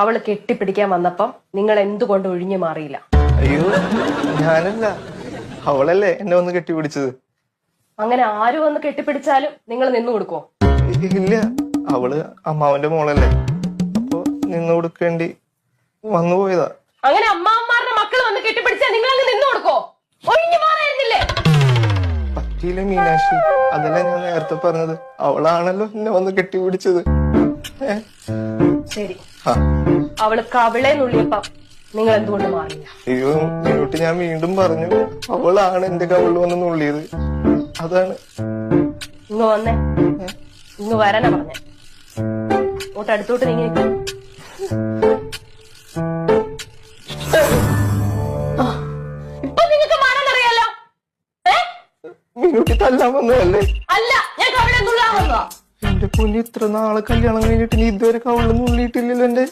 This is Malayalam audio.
അവൾ കെട്ടിപ്പിടിക്കാൻ വന്നപ്പം നിങ്ങൾ എന്തുകൊണ്ട് ഒഴിഞ്ഞു മാറിയില്ല? അയ്യോ ഞാനല്ല. അവളല്ലേ എന്നെ ഒന്ന് കെട്ടിപ്പിടിച്ചത്. അങ്ങനെ ആര് വന്ന് കെട്ടിപ്പിടിച്ചാലും നിങ്ങൾ നിന്നു കൊടുക്കോ ഇല്ല അവൾ അമ്മാവന്റെ മോളല്ലേ. അപ്പൊ നിന്ന് കൊടുക്കേണ്ടി വന്നു പോയതാ. അങ്ങനെ അമ്മാവന്മാരുടെ മക്കൾ വന്ന് കെട്ടിപ്പിടിച്ചാൽ നിങ്ങൾ അങ്ങ് നിന്നു കൊടുക്കോ ഒഴിഞ്ഞു മാറായിരുന്നില്ലേ? പറ്റിയില്ല മീനാക്ഷി. അതല്ല ഞാൻ നേരത്തെ പറഞ്ഞത്. അവളാണല്ലോ എന്നെ വന്ന് കെട്ടിപ്പിടിച്ചത്? ശരി. അവൾ കവിളെ നുള്ളിയപ്പം നിങ്ങൾ എന്തുകൊണ്ട് മാറിയില്ല അയ്യോ ഞാൻ വീണ്ടും പറഞ്ഞു. അവളാണ് എന്റെ കവിളിൽ വന്ന് നുള്ളിയത്. അതാണ്. ഇങ്ങ് വന്നേ. ഇങ്ങ് വരാനാ പറഞ്ഞേ. അങ്ങോട്ട് അടുത്തോട്ട് നീങ്ങി ഇപ്പൊ നിങ്ങൾക്ക് മാറാനറിയാലോ? ഏ? മീനൂട്ടി തല്ലാൻ വന്നതല്ലേ? അല്ല ഞാൻ കവിളെ നുള്ളാൻ വന്നതാ. എന്റെ പൊന്നി ഇത്ര നാളെ കല്യാണം കഴിഞ്ഞിട്ട് നീ ഇതുവരെ കവളൊന്നും നുള്ളിയിട്ടില്ലല്ലോ എന്റെ.